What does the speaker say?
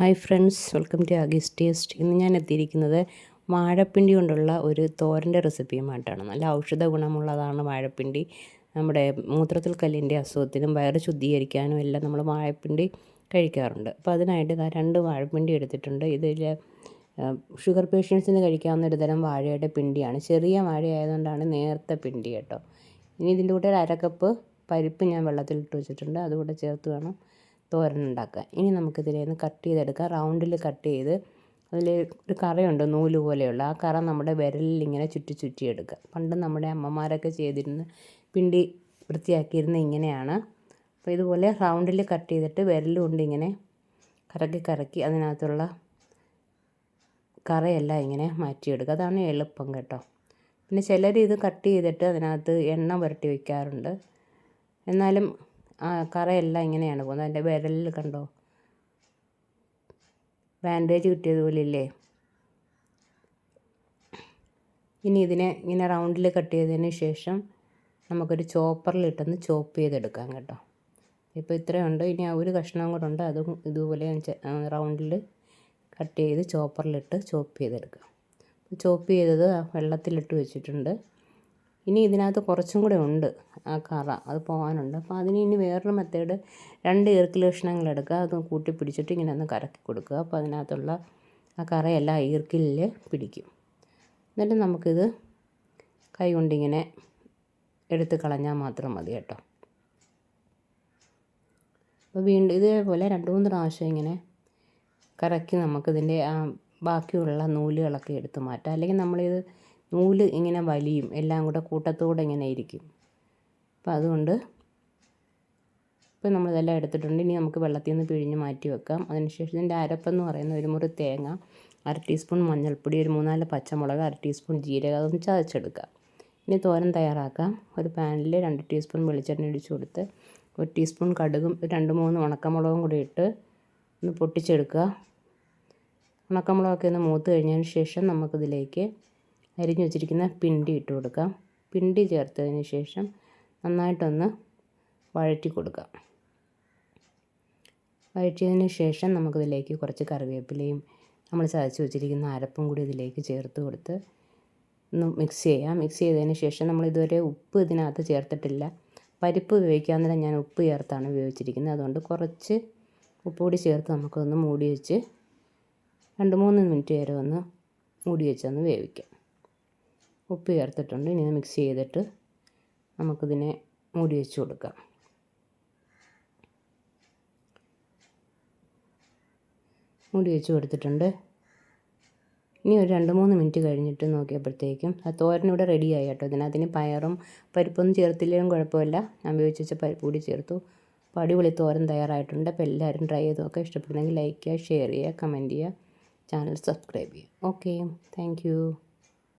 Hi friends welcome to Aggie's Taste. ഇന്ന് ഞാൻ എത്തിയിരിക്കുന്നത് വാഴപ്പിണ്ടി കൊണ്ടുള്ള ഒരു തോരന്റെ റെസിപ്പിയുമായിട്ടാണ്. നല്ല ഔഷധ ഗുണമുള്ളതാണ് വാഴപ്പിണ്ടി. നമ്മുടെ മൂത്രത്തിൽ കല്ലിന്റെ അസുഖത്തിനും വയറ് ശുദ്ധീകരിക്കാനും എല്ലാം നമ്മൾ വാഴപ്പിണ്ടി കഴിക്കാറുണ്ട്. അപ്പോൾ അതിനായിട്ട് ഞാൻ രണ്ട് വാഴപ്പിണ്ടി എടുത്തിട്ടുണ്ട്. ഇതിൽ ഷുഗർ പേഷ്യൻസിന് കഴിക്കാവുന്ന ഒരു തരം വാഴയുടെ പിണ്ടിയാണ്. ചെറിയ വാഴ ആയതുകൊണ്ടാണ് നേർത്ത പിണ്ടി കേട്ടോ. ഇനി ഇതിന്റെ കൂടെ ഒരു അരക്കപ്പ് പരിപ്പ് ഞാൻ വെള്ളത്തിൽ ഇട്ട് വെച്ചിട്ടുണ്ട്. അതുകൂടെ ചേർത്ത് വേണം. തോരൻ ഉണ്ടാക്കുക. ഇനി നമുക്കിതിലേന്ന് കട്ട് ചെയ്തെടുക്കാം. റൗണ്ടിൽ കട്ട് ചെയ്ത് അതിൽ ഒരു കറയുണ്ട് നൂൽ പോലെയുള്ള. ആ കറ നമ്മുടെ വിരലിൽ ഇങ്ങനെ ചുറ്റി ചുറ്റി എടുക്കുക. പണ്ട് നമ്മുടെ അമ്മമാരൊക്കെ ചെയ്തിരുന്ന പിണ്ടി വൃത്തിയാക്കിയിരുന്ന ഇങ്ങനെയാണ്. അപ്പോൾ ഇതുപോലെ റൗണ്ടിൽ കട്ട് ചെയ്തിട്ട് വിരൽ കൊണ്ട് ഇങ്ങനെ കറക്കി കറക്കി അതിനകത്തുള്ള കറയെല്ലാം ഇങ്ങനെ മാറ്റിയെടുക്കുക. അതാണ് എളുപ്പം കേട്ടോ. പിന്നെ ചിലർ ഇത് കട്ട് ചെയ്തിട്ട് അതിനകത്ത് എണ്ണ പുരട്ടി വയ്ക്കാറുണ്ട് എന്നാലും കറയെല്ലാം ഇങ്ങനെയാണ് പോകുന്നത്. അതിന്റെ വിരലിൽ കണ്ടോ? ബാൻഡേജ് കിട്ടിയതുപോലില്ലേ ഇനി ഇതിനെ ഇങ്ങനെ റൗണ്ടിൽ കട്ട് ചെയ്തതിന് ശേഷം നമുക്കൊരു ചോപ്പറിലിട്ടൊന്ന് ചോപ്പ് ചെയ്തെടുക്കാം കേട്ടോ. ഇപ്പോൾ ഇത്രയുണ്ട് ഇനി ആ ഒരു കഷ്ണം കൂടെ ഉണ്ട്. അതും ഇതുപോലെ റൗണ്ടിൽ കട്ട് ചെയ്ത് ചോപ്പറിലിട്ട് ചോപ്പ് ചെയ്തെടുക്കാം. ചോപ്പ് ചെയ്തത് വെള്ളത്തിലിട്ട് വെച്ചിട്ടുണ്ട്. ഇനി ഇതിനകത്ത് കുറച്ചും കൂടെ ഉണ്ട് ആ കറ അത് പോകാനുണ്ട് അപ്പോൾ അതിന് ഇനി വേറൊരു മെത്തേഡ് രണ്ട് കഷ്ണങ്ങൾ എടുക്കുക. അത് കൂട്ടി പിടിച്ചിട്ട് ഇങ്ങനെ ഒന്ന് കറക്കി കൊടുക്കുക. അപ്പോൾ അതിനകത്തുള്ള ആ കറയെല്ലാം ഈർക്കിലിൽ പിടിക്കും. എന്നിട്ട് നമുക്കിത് കൈ കൊണ്ടിങ്ങനെ എടുത്ത് കളഞ്ഞാൽ മാത്രം മതി കേട്ടോ. അപ്പോൾ വീണ്ടും ഇതേപോലെ രണ്ട് മൂന്ന് പ്രാവശ്യം ഇങ്ങനെ കറക്കി നമുക്കിതിന്റെ ആ ബാക്കിയുള്ള നൂലുകളൊക്കെ എടുത്ത് മാറ്റാം. അല്ലെങ്കിൽ നമ്മളിത് നൂൽ ഇങ്ങനെ വലിയും എല്ലാം കൂടെ കൂട്ടത്തോടെ ഇങ്ങനെ ഇരിക്കും. അപ്പോൾ അതുകൊണ്ട് ഇപ്പോൾ നമ്മളിതെല്ലാം എടുത്തിട്ടുണ്ട്. ഇനി നമുക്ക് വെള്ളത്തിൽ നിന്ന് പിഴിഞ്ഞ് മാറ്റി വെക്കാം. അതിനുശേഷം ഇതിന്റെ അരപ്പെന്ന് പറയുന്ന ഒരു മുറി തേങ്ങ അര ടീസ്പൂൺ മഞ്ഞൾപ്പൊടി ഒരു മൂന്നാൽ പച്ചമുളക് അര ടീസ്പൂൺ ജീരകം അതൊന്ന് ചതച്ചെടുക്കാം. ഇനി തോരൻ തയ്യാറാക്കാം. ഒരു പാനിൽ രണ്ട് ടീസ്പൂൺ വെളിച്ചെണ്ണ ഒഴിച്ച് കൊടുത്ത് ഒരു ടീസ്പൂൺ കടുകും രണ്ട് മൂന്ന് ഉണക്കമുളകും കൂടി ഇട്ട് ഒന്ന് പൊട്ടിച്ചെടുക്കുക. ഉണക്കമുളകൊക്കെ ഒന്ന് മൂത്ത് കഴിഞ്ഞതിന് ശേഷം നമുക്കിതിലേക്ക് അരിഞ്ഞു വെച്ചിരിക്കുന്ന പിണ്ടി ഇട്ട് കൊടുക്കാം. പിണ്ടി ചേർത്തതിന് ശേഷം നന്നായിട്ടൊന്ന് വഴറ്റി കൊടുക്കാം. വഴറ്റിയതിന് ശേഷം നമുക്കിതിലേക്ക് കുറച്ച് കറിവേപ്പിലയും നമ്മൾ ചതച്ച് വെച്ചിരിക്കുന്ന അരപ്പും കൂടി ഇതിലേക്ക് ചേർത്ത് കൊടുത്ത് ഒന്ന് മിക്സ് ചെയ്യാം. മിക്സ് ചെയ്തതിന് ശേഷം നമ്മൾ ഇതുവരെ ഉപ്പ് ഇതിനകത്ത് ചേർത്തിട്ടില്ല. പരിപ്പ് ഉപയോഗിക്കാൻ ഞാൻ ഉപ്പ് ചേർത്താണ് ഉപയോഗിച്ചിരിക്കുന്നത്. അതുകൊണ്ട് കുറച്ച് ഉപ്പ് കൂടി ചേർത്ത് നമുക്കൊന്ന് മൂടി വെച്ച് രണ്ട് മൂന്ന് മിനിറ്റ് വരെ ഒന്ന് മൂടി വെച്ചൊന്ന് വേവിക്കാം. ഉപ്പ് ചേർത്തിട്ടുണ്ട്. ഇനി മിക്സ് ചെയ്തിട്ട് നമുക്കിതിനെ മൂടി വെച്ച് കൊടുക്കാം. മൂടി വെച്ച് കൊടുത്തിട്ടുണ്ട്. ഇനി ഒരു രണ്ട് മൂന്ന് മിനിറ്റ് കഴിഞ്ഞിട്ട് നോക്കിയപ്പോഴത്തേക്കും ആ തോരനിവിടെ റെഡിയായി കേട്ടോ. ഇതിനകത്തിന് പയറും പരിപ്പൊന്നും ചേർത്തില്ലെങ്കിലും കുഴപ്പമില്ല. ഞാൻ ഉപയോഗിച്ച് വെച്ച പരിപ്പ് കൂടി ചേർത്തു. അപ്പോൾ അടിപൊളി തോരൻ തയ്യാറായിട്ടുണ്ട്. അപ്പോൾ എല്ലാവരും ട്രൈ ചെയ്ത് നോക്കുക ഇഷ്ടപ്പെടുന്നെങ്കിൽ ലൈക്ക് ചെയ്യുക ഷെയർ ചെയ്യുക കമന്റ് ചെയ്യുക. ചാനൽ സബ്സ്ക്രൈബ് ചെയ്യുക. Okay thank